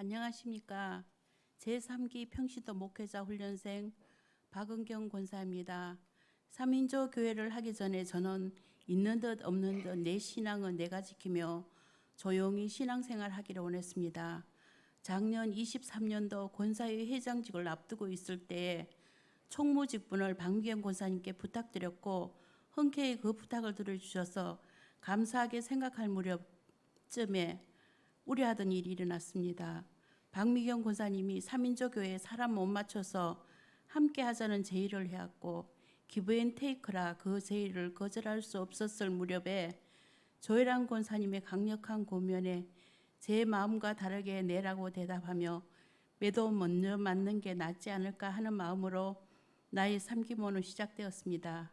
안녕하십니까. 제3기 평시도 목회자 훈련생 박은경 권사입니다. 3인조 교회를 하기 전에 저는 있는 듯 없는 듯 내 신앙은 내가 지키며 조용히 신앙생활 하기를 원했습니다. 작년 23년도 권사회 회장직을 앞두고 있을 때에 총무 직분을 박미경 권사님께 부탁드렸고 흔쾌히 그 부탁을 들어주셔서 감사하게 생각할 무렵쯤에 우려하던 일이 일어났습니다. 박미경 권사님이 3인조 교회에 사람 못 맞춰서 함께 하자는 제의를 해왔고 기브앤테이크라 그 제의를 거절할 수 없었을 무렵에 조혜란 권사님의 강력한 고면에 제 마음과 다르게 내라고 대답하며 매도 먼저 맞는 게 낫지 않을까 하는 마음으로 나의 삼기모는 시작되었습니다.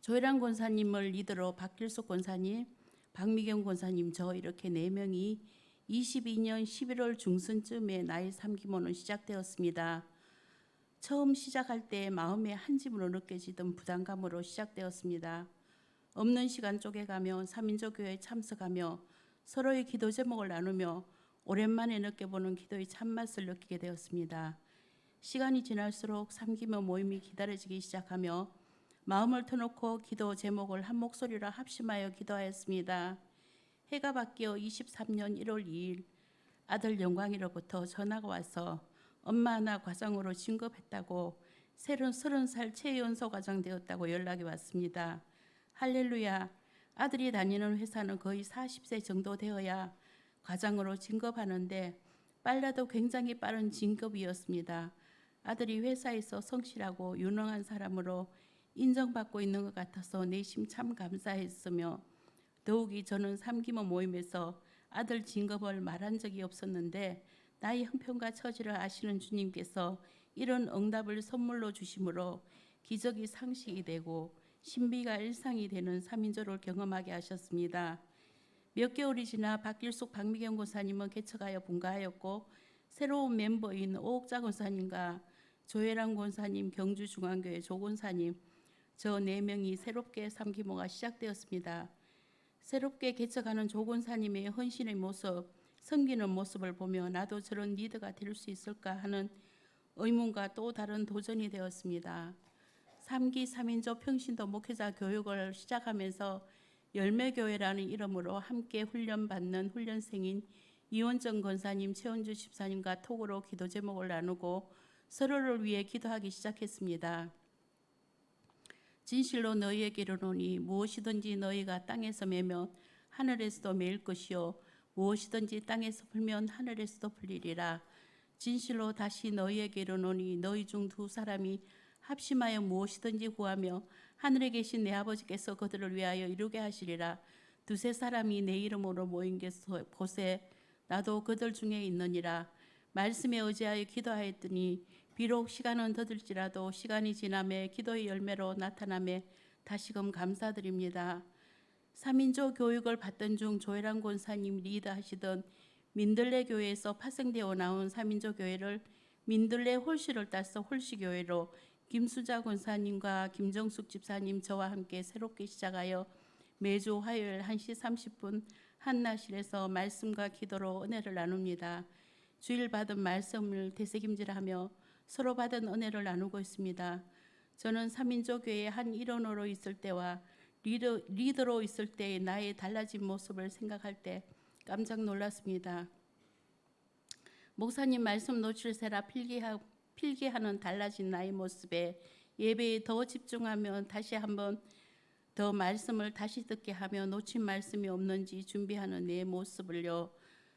조혜란 권사님을 리더로 박길숙 권사님, 박미경 권사님 저 이렇게 네 명이 22년 11월 중순쯤에 나의 삼기모는 시작되었습니다. 처음 시작할 때 마음에 한 집으로 느껴지던 부담감으로 시작되었습니다. 없는 시간 쪼개가며 삼인조 교회에 참석하며 서로의 기도 제목을 나누며 오랜만에 느껴보는 기도의 참맛을 느끼게 되었습니다. 시간이 지날수록 삼기모 모임이 기다려지기 시작하며 마음을 터놓고 기도 제목을 한 목소리로 합심하여 기도하였습니다. 해가 바뀌어 23년 1월 2일 아들 영광이로부터 전화가 와서 엄마 나 과장으로 진급했다고 새로 서른 살 최연소 과장 되었다고 연락이 왔습니다. 할렐루야. 아들이 다니는 회사는 거의 40세 정도 되어야 과장으로 진급하는데 빨라도 굉장히 빠른 진급이었습니다. 아들이 회사에서 성실하고 유능한 사람으로 인정받고 있는 것 같아서 내심 참 감사했으며 더욱이 저는 삼기모 모임에서 아들 진급을 말한 적이 없었는데 나의 형편과 처지를 아시는 주님께서 이런 응답을 선물로 주심으로 기적이 상식이 되고 신비가 일상이 되는 삼인조를 경험하게 하셨습니다. 몇 개월이 지나 박길숙 박미경 권사님은 개척하여 분가하였고 새로운 멤버인 오옥자 권사님과 조혜랑 권사님, 경주중앙교회 조 권사님 저 네 명이 새롭게 삼기모가 시작되었습니다. 새롭게 개척하는 조 권사님의 헌신의 모습, 섬기는 모습을 보며 나도 저런 리더가 될 수 있을까 하는 의문과 또 다른 도전이 되었습니다. 3기 3인조 평신도 목회자 교육을 시작하면서 열매교회라는 이름으로 함께 훈련받는 훈련생인 이원정 권사님, 최원주 집사님과 톡으로 기도 제목을 나누고 서로를 위해 기도하기 시작했습니다. 진실로 너희에게 이르노니 무엇이든지 너희가 땅에서 매면 하늘에서도 매일 것이요 무엇이든지 땅에서 풀면 하늘에서도 풀리리라. 진실로 다시 너희에게 이르노니 너희 중 두 사람이 합심하여 무엇이든지 구하며 하늘에 계신 내 아버지께서 그들을 위하여 이루게 하시리라. 두세 사람이 내 이름으로 모인 곳에 나도 그들 중에 있느니라. 말씀에 의지하여 기도하였더니 비록 시간은 더들지라도 시간이 지남에 기도의 열매로 나타남에 다시금 감사드립니다. 3인조 교육을 받던 중 조혜란 권사님 리드하시던 민들레 교회에서 파생되어 나온 3인조 교회를 민들레 홀씨를 따서 홀씨 교회로 김수자 권사님과 김정숙 집사님 저와 함께 새롭게 시작하여 매주 화요일 1시 30분 한나실에서 말씀과 기도로 은혜를 나눕니다. 주일 받은 말씀을 되새김질하며 서로 받은 은혜를 나누고 있습니다. 저는 3인조 교회의 한 일원으로 있을 때와 리더, 리더로 있을 때의 나의 달라진 모습을 생각할 때 깜짝 놀랐습니다. 목사님 말씀 놓칠세라 필기하, 필기하는 달라진 나의 모습에 예배에 더 집중하면 다시 한번 더 말씀을 다시 듣게 하며 놓친 말씀이 없는지 준비하는 내 모습을요.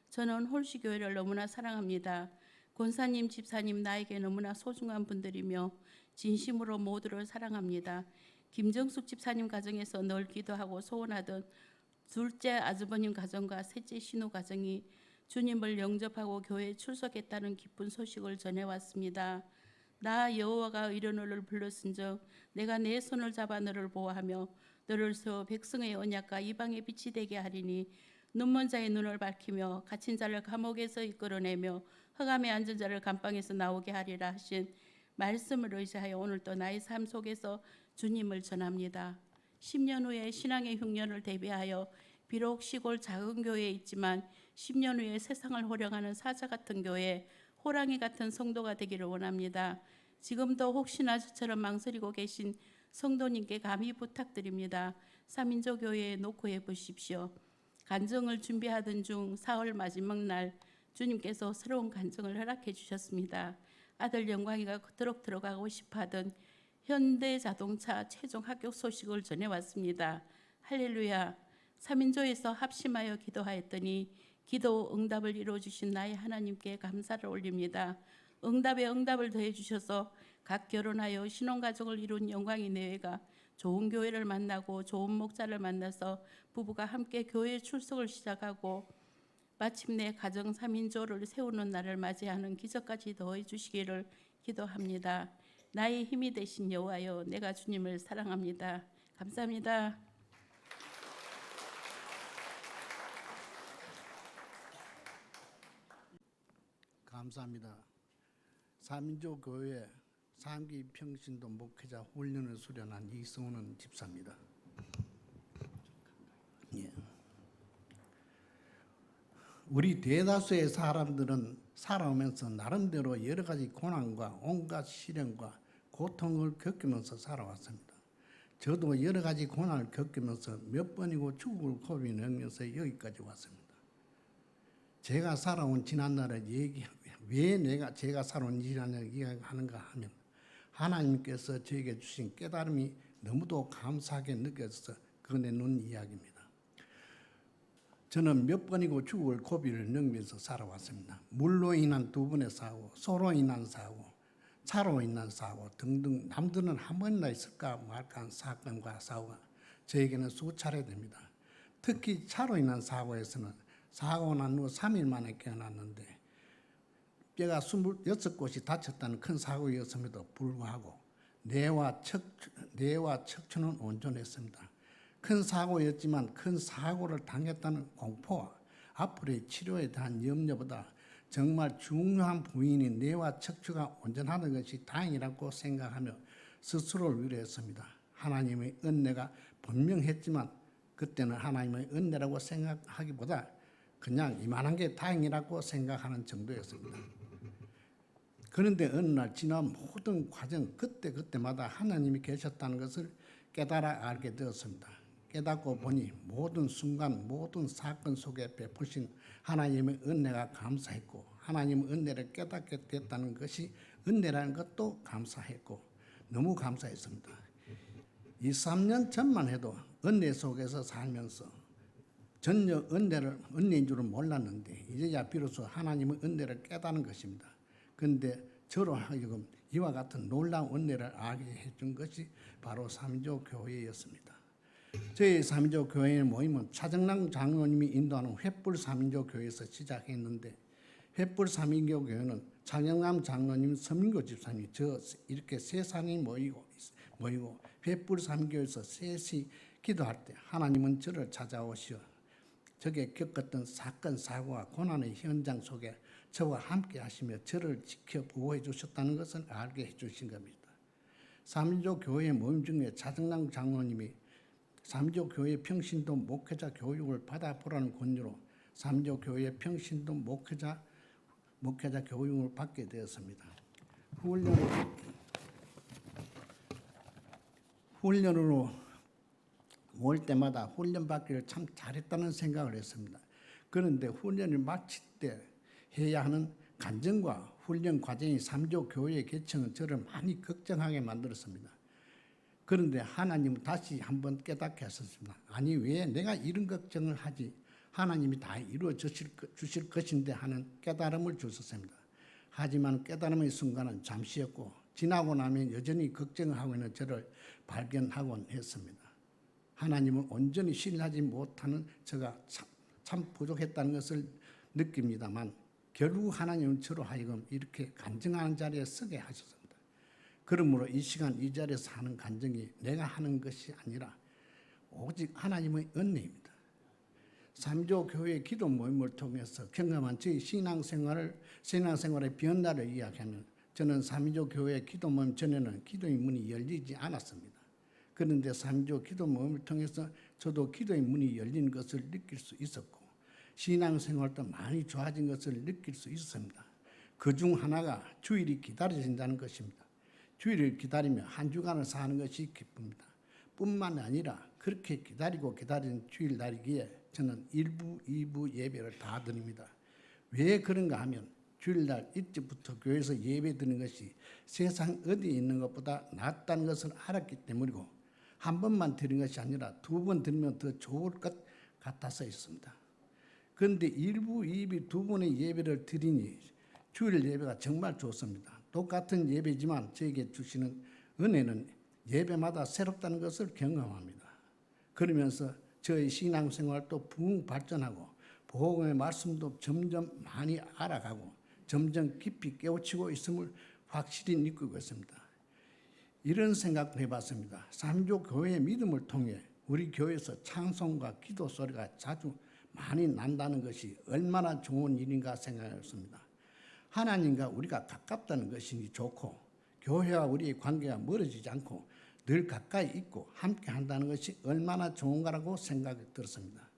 저는 홀시 교회를 너무나 사랑합니다. 권사님, 집사님 나에게 너무나 소중한 분들이며 진심으로 모두를 사랑합니다. 김정숙 집사님 가정에서 늘 기도하고 소원하던 둘째 아주버님 가정과 셋째 신우 가정이 주님을 영접하고 교회에 출석했다는 기쁜 소식을 전해왔습니다. 나 여호와가 이런 너를 불렀은즉 내가 내 손을 잡아 너를 보호하며 너를 세워 백성의 언약과 이방의 빛이 되게 하리니 눈먼 자의 눈을 밝히며 갇힌 자를 감옥에서 이끌어내며 흑암에 앉은 자를 감방에서 나오게 하리라 하신 말씀을 의지하여 오늘도 나의 삶 속에서 주님을 전합니다. 10년 후에 신앙의 흉년을 대비하여 비록 시골 작은 교회에 있지만 10년 후에 세상을 호령하는 사자 같은 교회, 호랑이 같은 성도가 되기를 원합니다. 지금도 혹시나 저처럼 망설이고 계신 성도님께 감히 부탁드립니다. 삼인조 교회에 놓고 해 보십시오. 간증을 준비하던 중 4월 마지막 날 주님께서 새로운 간증을 허락해 주셨습니다. 아들 영광이가 그토록 들어가고 싶어하던 현대 자동차 최종 합격 소식을 전해 왔습니다. 할렐루야. 삼인조에서 합심하여 기도하였더니 기도 응답을 이루어 주신 나의 하나님께 감사를 올립니다. 응답에 응답을 더해 주셔서 각 결혼하여 신혼 가족을 이룬 영광의 내외가 좋은 교회를 만나고 좋은 목자를 만나서 부부가 함께 교회 출석을 시작하고 마침내 가정 3인조를 세우는 날을 맞이하는 기적까지 더해 주시기를 기도합니다. 나의 힘이 되신 여호와여 내가 주님을 사랑합니다. 감사합니다. 감사합니다. 사민조 교회 삼기 평신도 목회자 훈련을 수련한 이성훈 집사입니다. 예. 우리 대다수의 사람들은 살아오면서 나름대로 여러 가지 고난과 온갖 시련과 고통을 겪으면서 살아왔습니다. 저도 여러 가지 고난을 겪으면서 몇 번이고 죽을 고비 넘으면서 여기까지 왔습니다. 제가 살아온 지난날을 얘기 왜 내가 제가 살아온 지난날을 이야기하는가 하면 하나님께서 저에게 주신 깨달음이 너무도 감사하게 느껴져서 그내놓은 이야기입니다. 저는 몇 번이고 죽을 고비를 넘으면서 살아왔습니다. 물로 인한 두 번의 사고, 소로 인한 사고, 차로 인한 사고 등등 남들은 한 번이나 있을까 말까 한 사건과 사고가 저에게는 수차례 됩니다. 특히 차로 인한 사고에서는 사고 난 후 3일 만에 깨어났는데 뼈가 26곳이 다쳤다는 큰 사고였음에도 불구하고 뇌와 척추, 뇌와 척추는 온전했습니다. 큰 사고였지만 큰 사고를 당했다는 공포와 앞으로의 치료에 대한 염려보다 정말 중요한 부위인 뇌와 척추가 온전하는 것이 다행이라고 생각하며 스스로를 위로했습니다. 하나님의 은혜가 분명했지만 그때는 하나님의 은혜라고 생각하기보다 그냥 이만한 게 다행이라고 생각하는 정도였습니다. 그런데 어느 날 지난 모든 과정 그때 그때마다 하나님이 계셨다는 것을 깨달아 알게 되었습니다. 깨닫고 보니 모든 순간 모든 사건 속에 베푸신 하나님의 은혜가 감사했고 하나님의 은혜를 깨닫게 됐다는 것이 은혜라는 것도 감사했고 너무 감사했습니다. 2, 3년 전만 해도 은혜 속에서 살면서 전혀 은혜를 은혜인 줄은 몰랐는데 이제야 비로소 하나님의 은혜를 깨닫는 것입니다. 그런데 저로 하여금 이와 같은 놀라운 은혜를 알게 해준 것이 바로 삼조 교회였습니다. 저희 삼조 교회의 모임은 차정랑 장로님이 인도하는 횃불 삼인조 교회에서 시작했는데 횃불 삼인교 교회는 차정남 장로님, 서민교 집사님, 저 이렇게 세 사람이 모이고 모이고 횃불 삼교에서 셋이 기도할 때 하나님은 저를 찾아오시어 적에 겪었던 사건 사고와 고난의 현장 속에 저와 함께 하시며 저를 지켜 보호해 주셨다는 것을 알게 해 주신 겁니다. 삼조 교회 모임 중에 차정남 장로님이 삼조 교회 평신도 목회자 교육을 받아보라는 권유로 삼조 교회 평신도 목회자 목회자 교육을 받게 되었습니다. 훈련 훈련으로 올 때마다 훈련 받기를 참 잘했다는 생각을 했습니다. 그런데 훈련을 마칠 때 해야 하는 간증과 훈련 과정이 삼조 교회 개청은 저를 많이 걱정하게 만들었습니다. 그런데 하나님은 다시 한번 깨닫게 하셨습니다. 아니 왜 내가 이런 걱정을 하지? 하나님이 다 이루어 주실, 주실 것인데 하는 깨달음을 주셨습니다. 하지만 깨달음의 순간은 잠시였고 지나고 나면 여전히 걱정을 하고 있는 저를 발견하곤 했습니다. 하나님을 온전히 신뢰하지 못하는 저가 참, 참 부족했다는 것을 느낍니다만 결국 하나님은 저로 하여금 이렇게 간증하는 자리에 서게 하셨습니다. 그러므로 이 시간 이 자리에서 하는 간증이 내가 하는 것이 아니라 오직 하나님의 은혜입니다. 삼조 교회 기도 모임을 통해서 경험한 저희 신앙생활을 신앙생활의 변화를 이야기하면 저는 삼조 교회 기도 모임 전에는 기도의 문이 열리지 않았습니다. 그런데 삼조 기도 모임을 통해서 저도 기도의 문이 열린 것을 느낄 수 있었고 신앙생활도 많이 좋아진 것을 느낄 수 있었습니다. 그 중 하나가 주일이 기다려진다는 것입니다. 주일을 기다리며 한 주간을 사는 것이 기쁩니다. 뿐만 아니라 그렇게 기다리고 기다린 주일 날이기에 저는 일부, 이부 예배를 다 드립니다. 왜 그런가 하면 주일날 일찍부터 교회에서 예배 드리는 것이 세상 어디에 있는 것보다 낫다는 것을 알았기 때문이고 한 번만 드린 것이 아니라 두번 드리면 더 좋을 것 같아서 있습니다. 그런데 일부, 이부 두 번의 예배를 드리니 주일 예배가 정말 좋습니다. 똑같은 예배지만 저에게 주시는 은혜는 예배마다 새롭다는 것을 경험합니다. 그러면서 저의 신앙생활도 부흥 발전하고 복음의 말씀도 점점 많이 알아가고 점점 깊이 깨우치고 있음을 확실히 느끼고 있습니다. 이런 생각도 해봤습니다. 삼조 교회의 믿음을 통해 우리 교회에서 찬송과 기도 소리가 자주 많이 난다는 것이 얼마나 좋은 일인가 생각했습니다. 하나님과 우리가 가깝다는 것이니 좋고 교회와 우리의 관계가 멀어지지 않고 늘 가까이 있고 함께 한다는 것이 얼마나 좋은가라고 생각이 들었습니다.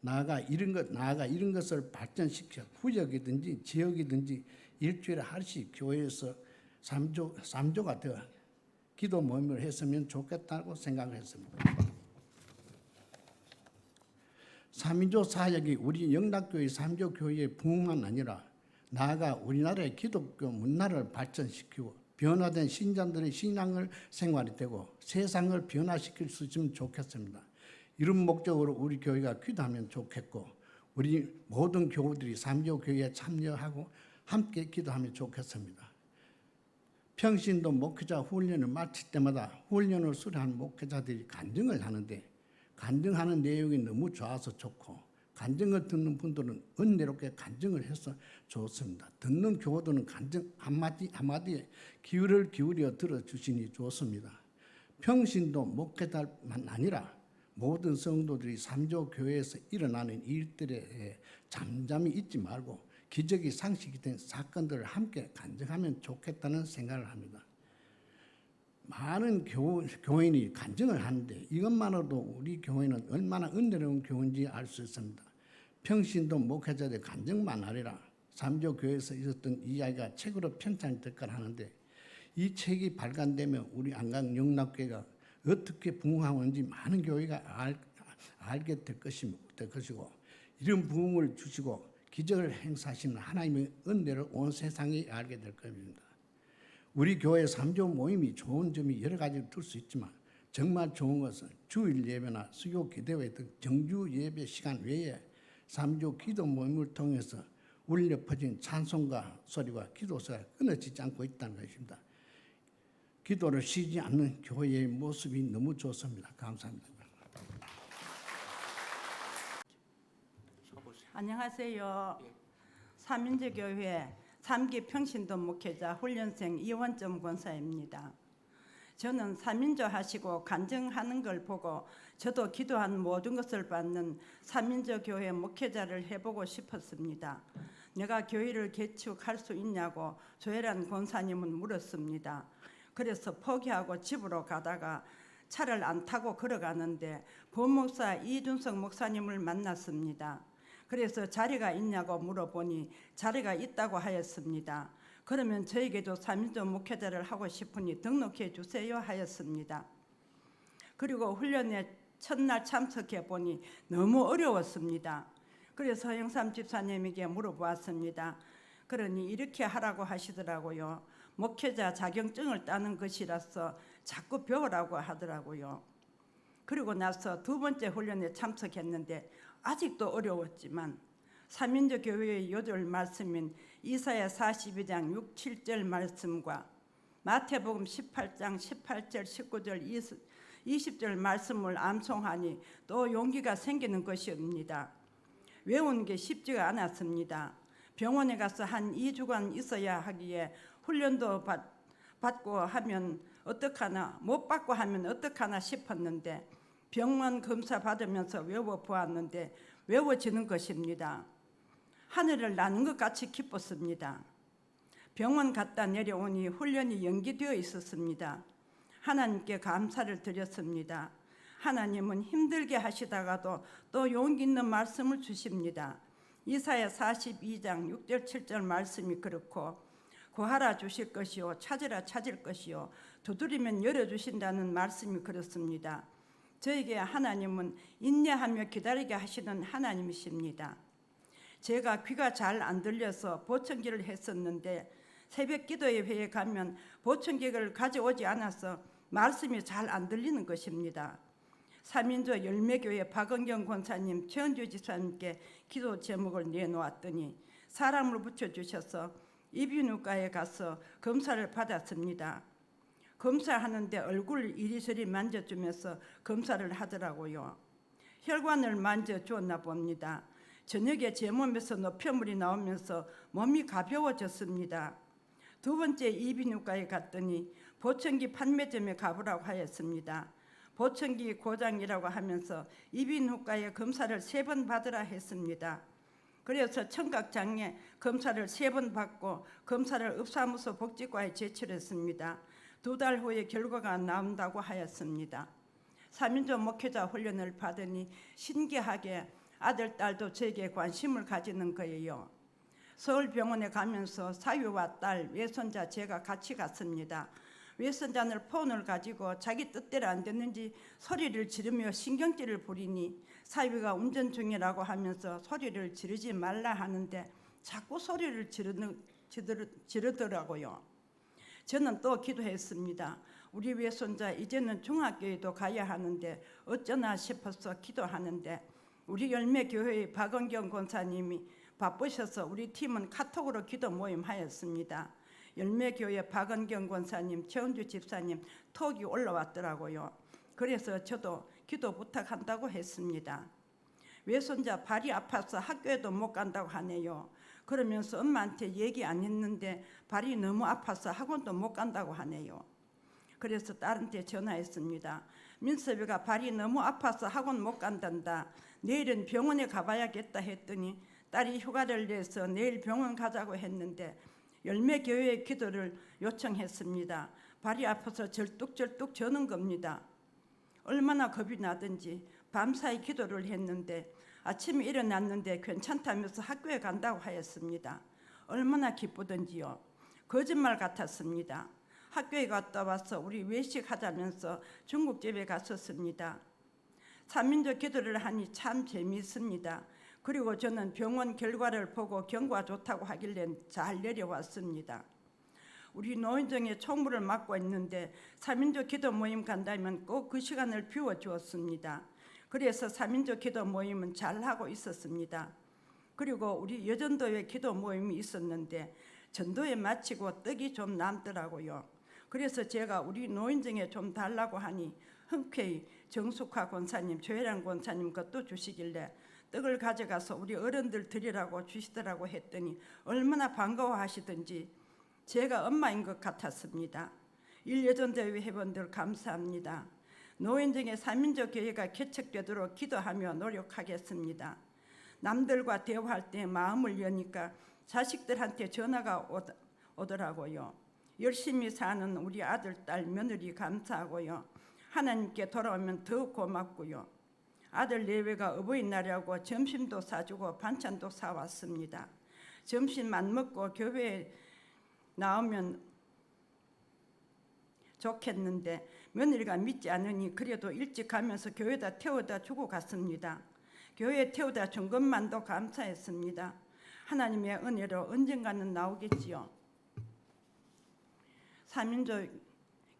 나아가 이런 것 나아가 이런 것을 발전시켜 구역이든지 지역이든지 일주일에 하루씩 교회에서 삼조 삼조가 되어 기도 모임을 했으면 좋겠다고 생각을 했습니다. 삼인조 사역이 우리 영락교회 삼조 교회의 부흥만 아니라 나아가 우리나라의 기독교 문화를 발전시키고 변화된 신자들의 신앙을 생활이 되고 세상을 변화시킬 수 있으면 좋겠습니다. 이런 목적으로 우리 교회가 기도하면 좋겠고 우리 모든 교우들이 삼조 교회에 참여하고 함께 기도하면 좋겠습니다. 평신도 목회자 훈련을 마칠 때마다 훈련을 수료한 목회자들이 간증을 하는데 간증하는 내용이 너무 좋아서 좋고 간증을 듣는 분들은 은혜롭게 간증을 해서 좋습니다. 듣는 교우들은 간증 한마디 한마디에 기울을 기울여 들어주시니 좋습니다. 평신도 목회자만 아니라 모든 성도들이 삼조 교회에서 일어나는 일들에 잠잠히 있지 말고 기적이 상식이 된 사건들을 함께 간증하면 좋겠다는 생각을 합니다. 많은 교, 교인이 간증을 하는데 이것만으로도 우리 교회는 얼마나 은혜로운 교회인지 알 수 있습니다. 평신도 목회자들 간증만 아니라 삼조 교회에서 있었던 이야기가 책으로 편찬될 걸 하는데 이 책이 발간되면 우리 안강 영락교회가 어떻게 부흥하는지 많은 교회가 알, 알게 될, 것이, 될 것이고 이런 부흥을 주시고 기적을 행사하시는 하나님의 은혜를 온 세상이 알게 될 겁니다. 우리 교회 삼조 모임이 좋은 점이 여러 가지 둘수 있지만 정말 좋은 것은 주일 예배나 수요 기도회 등 정주 예배 시간 외에 삼조 기도 모임을 통해서 울려 퍼진 찬송가 소리와 기도 소리가 끊어지지 않고 있다는 것입니다. 기도를 쉬지 않는 교회의 모습이 너무 좋습니다. 감사합니다. 안녕하세요. 삼인제교회 삼기 평신도 목회자 훈련생 이원점 권사입니다. 저는 삼인조 하시고 간증하는 걸 보고 저도 기도한 모든 것을 받는 삼인조 교회 목회자를 해보고 싶었습니다. 내가 교회를 개축할 수 있냐고 조혜란 권사님은 물었습니다. 그래서 포기하고 집으로 가다가 차를 안 타고 걸어가는데 보목사 이준석 목사님을 만났습니다. 그래서 자리가 있냐고 물어보니 자리가 있다고 하였습니다. 그러면 저에게도 삼인조 목회자를 하고 싶으니 등록해 주세요 하였습니다. 그리고 훈련에 첫날 참석해 보니 너무 어려웠습니다. 그래서 허영삼 집사님에게 물어보았습니다. 그러니 이렇게 하라고 하시더라고요. 목회자 자격증을 따는 것이라서 자꾸 배우라고 하더라고요. 그리고 나서 두 번째 훈련에 참석했는데 아직도 어려웠지만 삼인조 교회의 요절 말씀인 이사야 42장 6, 7절 말씀과 마태복음 18장 18절 19절 20절 말씀을 암송하니 또 용기가 생기는 것입니다. 외우는 게 쉽지가 않았습니다. 병원에 가서 한 2주간 있어야 하기에 훈련도 받, 받고 하면 어떡하나 못 받고 하면 어떡하나 싶었는데 병원 검사 받으면서 외워 보았는데 외워지는 것입니다. 하늘을 나는 것 같이 기뻤습니다. 병원 갔다 내려오니 훈련이 연기되어 있었습니다. 하나님께 감사를 드렸습니다. 하나님은 힘들게 하시다가도 또 용기 있는 말씀을 주십니다. 이사야 42장 6절 7절 말씀이 그렇고 구하라 주실 것이요 찾으라 찾을 것이요 두드리면 열어 주신다는 말씀이 그렇습니다. 저에게 하나님은 인내하며 기다리게 하시는 하나님이십니다. 제가 귀가 잘 안 들려서 보청기를 했었는데 새벽 기도회 회에 가면 보청기를 가져오지 않아서 말씀이 잘 안 들리는 것입니다. 삼인조 열매교회 박은경 권사님, 최은주 지사님께 기도 제목을 내놓았더니 사람을 붙여주셔서 이비인후과에 가서 검사를 받았습니다. 검사하는데 얼굴 이리저리 만져주면서 검사를 하더라고요. 혈관을 만져주었나 봅니다. 저녁에 제 몸에서 노폐물이 나오면서 몸이 가벼워졌습니다. 두 번째 이비인후과에 갔더니 보청기 판매점에 가보라고 하였습니다. 보청기 고장이라고 하면서 이비인후과에 검사를 세 번 받으라 했습니다. 그래서 청각장애 검사를 세 번 받고 검사를 읍사무소 복지과에 제출했습니다. 두 달 후에 결과가 나온다고 하였습니다. 삼인조 목회자 훈련을 받으니 신기하게 아들 딸도 저에게 관심을 가지는 거예요. 서울병원에 가면서 사위와 딸, 외손자 제가 같이 갔습니다. 외손자는 폰을 가지고 자기 뜻대로 안 됐는지 소리를 지르며 신경질을 부리니 사위가 운전 중이라고 하면서 소리를 지르지 말라 하는데 자꾸 소리를 지르는, 지르, 지르더라고요. 저는 또 기도했습니다. 우리 외손자 이제는 중학교에도 가야 하는데 어쩌나 싶어서 기도하는데 우리 열매 교회의 박은경 권사님이 바쁘셔서 우리 팀은 카톡으로 기도 모임 하였습니다. 열매 교회 박은경 권사님, 최은주 집사님 톡이 올라왔더라고요. 그래서 저도 기도 부탁한다고 했습니다. 외손자 발이 아파서 학교에도 못 간다고 하네요. 그러면서 엄마한테 얘기 안 했는데 발이 너무 아파서 학원도 못 간다고 하네요. 그래서 딸한테 전화했습니다. 민섭이가 발이 너무 아파서 학원 못 간단다. 내일은 병원에 가봐야겠다 했더니 딸이 휴가를 내서 내일 병원 가자고 했는데 열매 교회의 기도를 요청했습니다. 발이 아파서 절뚝절뚝 저는 겁니다. 얼마나 겁이 나든지 밤사이 기도를 했는데 아침에 일어났는데 괜찮다면서 학교에 간다고 하였습니다. 얼마나 기쁘던지요. 거짓말 같았습니다. 학교에 갔다 와서 우리 외식하자면서 중국집에 갔었습니다. 삼민족 기도를 하니 참 재미있습니다. 그리고 저는 병원 결과를 보고 경과 좋다고 하길래 잘 내려왔습니다. 우리 노인정에 총무를 맡고 있는데 삼인조 기도 모임 간다면 꼭 그 시간을 비워 주었습니다. 그래서 삼인조 기도 모임은 잘 하고 있었습니다. 그리고 우리 여전도에 기도 모임이 있었는데 전도에 마치고 떡이 좀 남더라고요. 그래서 제가 우리 노인정에 좀 달라고 하니 흔쾌히 정숙화 권사님, 조혜란 권사님 것도 주시길래 떡을 가져가서 우리 어른들 드리라고 주시더라고 했더니 얼마나 반가워하시던지 제가 엄마인 것 같았습니다. 일여전대회 회원들 감사합니다. 노인정의 삼민족 교회가 개척되도록 기도하며 노력하겠습니다. 남들과 대화할 때 마음을 여니까 자식들한테 전화가 오더- 오더라고요. 열심히 사는 우리 아들, 딸, 며느리 감사하고요. 하나님께 돌아오면 더 고맙고요. 아들 내외가 어버이날이라고 점심도 사주고 반찬도 사왔습니다. 점심 안 먹고 교회에 나오면 좋겠는데 며느리가 믿지 않으니 그래도 일찍 가면서 교회다 태워다 주고 갔습니다. 교회에 태워다 준 것만도 감사했습니다. 하나님의 은혜로 언젠가는 나오겠지요. 삼인조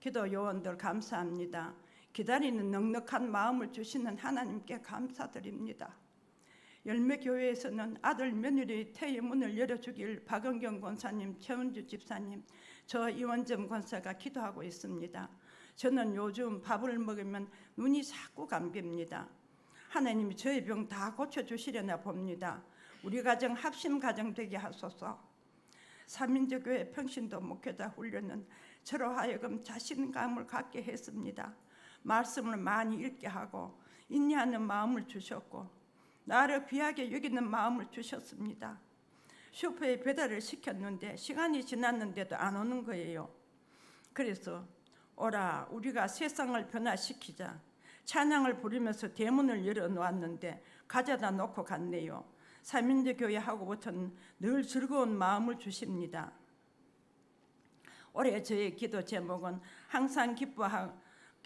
기도 요원들 감사합니다. 기다리는 넉넉한 마음을 주시는 하나님께 감사드립니다. 열매교회에서는 아들 며느리 태의 문을 열어주길 박은경 권사님, 최은주 집사님, 저 이원점 권사가 기도하고 있습니다. 저는 요즘 밥을 먹으면 눈이 자꾸 감깁니다. 하나님이 저의 병 다 고쳐주시려나 봅니다. 우리 가정 합심 가정 되게 하소서. 삼인조교회 평신도 목회자 훈련은 저로 하여금 자신감을 갖게 했습니다. 말씀을 많이 읽게 하고 인내하는 마음을 주셨고 나를 귀하게 여기는 마음을 주셨습니다. 슈퍼에 배달을 시켰는데 시간이 지났는데도 안 오는 거예요. 그래서 오라 우리가 세상을 변화시키자. 찬양을 부르면서 대문을 열어 놓았는데 가져다 놓고 갔네요. 삼인제 교회 하고부터는 늘 즐거운 마음을 주십니다. 올해 저의 기도 제목은 항상 기뻐하,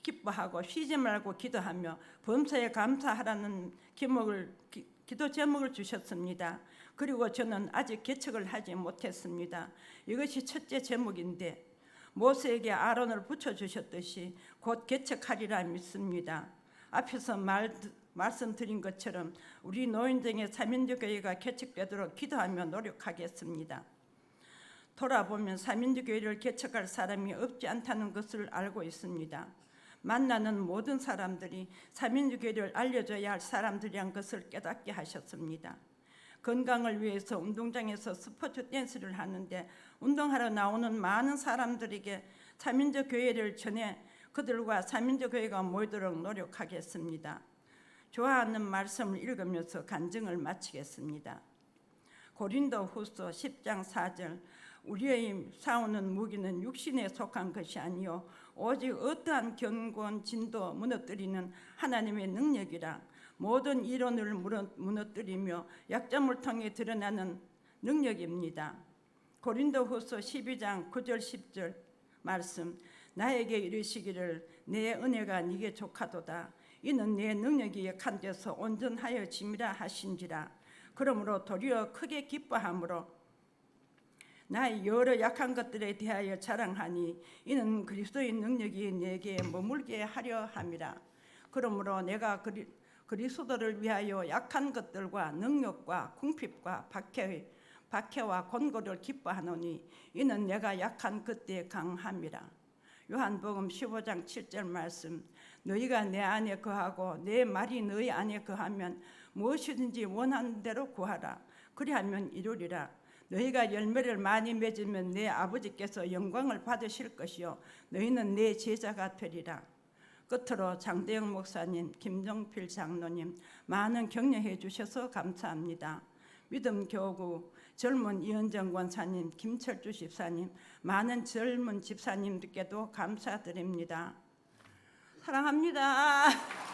기뻐하고 쉬지 말고 기도하며 범사에 감사하라는 기목을 기, 기도 제목을 주셨습니다. 그리고 저는 아직 개척을 하지 못했습니다. 이것이 첫째 제목인데 모세에게 아론을 붙여 주셨듯이 곧 개척하리라 믿습니다. 앞에서 말, 말씀드린 것처럼 우리 노인정의 삼인조 교회가 개척되도록 기도하며 노력하겠습니다. 돌아보면 삼인조 교회를 개척할 사람이 없지 않다는 것을 알고 있습니다. 만나는 모든 사람들이 삼인조 교회를 알려줘야 할 사람들이란 것을 깨닫게 하셨습니다. 건강을 위해서 운동장에서 스포츠 댄스를 하는데 운동하러 나오는 많은 사람들에게 삼인조 교회를 전해 그들과 삼인조 교회가 모이도록 노력하겠습니다. 좋아하는 말씀을 읽으면서 간증을 마치겠습니다. 고린도 후서 10장 4절 우리의 싸우는 무기는 육신에 속한 것이 아니요 오직 어떠한 견고한 진도 무너뜨리는 하나님의 능력이라 모든 이론을 무너- 무너뜨리며 약점을 통해 드러나는 능력입니다. 고린도 후서 12장 9절 10절 말씀 나에게 이르시기를 내 은혜가 네게 족하도다 이는 내 능력이 약한 데서 온전하여 짐이라 하신지라 그러므로 도리어 크게 기뻐함으로 나의 여러 약한 것들에 대하여 자랑하니 이는 그리스도의 능력이 내게 머물게 하려 함이라. 그러므로 내가 그리, 그리스도를 위하여 약한 것들과 능력과 궁핍과 박해, 박해와 곤고를 기뻐하노니 이는 내가 약한 그때 강함이라. 요한복음 15장 7절 말씀 너희가 내 안에 거하고 내 말이 너희 안에 거하면 무엇이든지 원하는 대로 구하라. 그리하면 이루리라. 너희가 열매를 많이 맺으면 내 아버지께서 영광을 받으실 것이요. 너희는 내 제자가 되리라. 끝으로 장대영 목사님, 김정필 장로님 많은 격려해 주셔서 감사합니다. 믿음 교구 젊은 이은정 권사님, 김철주 집사님, 많은 젊은 집사님들께도 감사드립니다. 사랑합니다.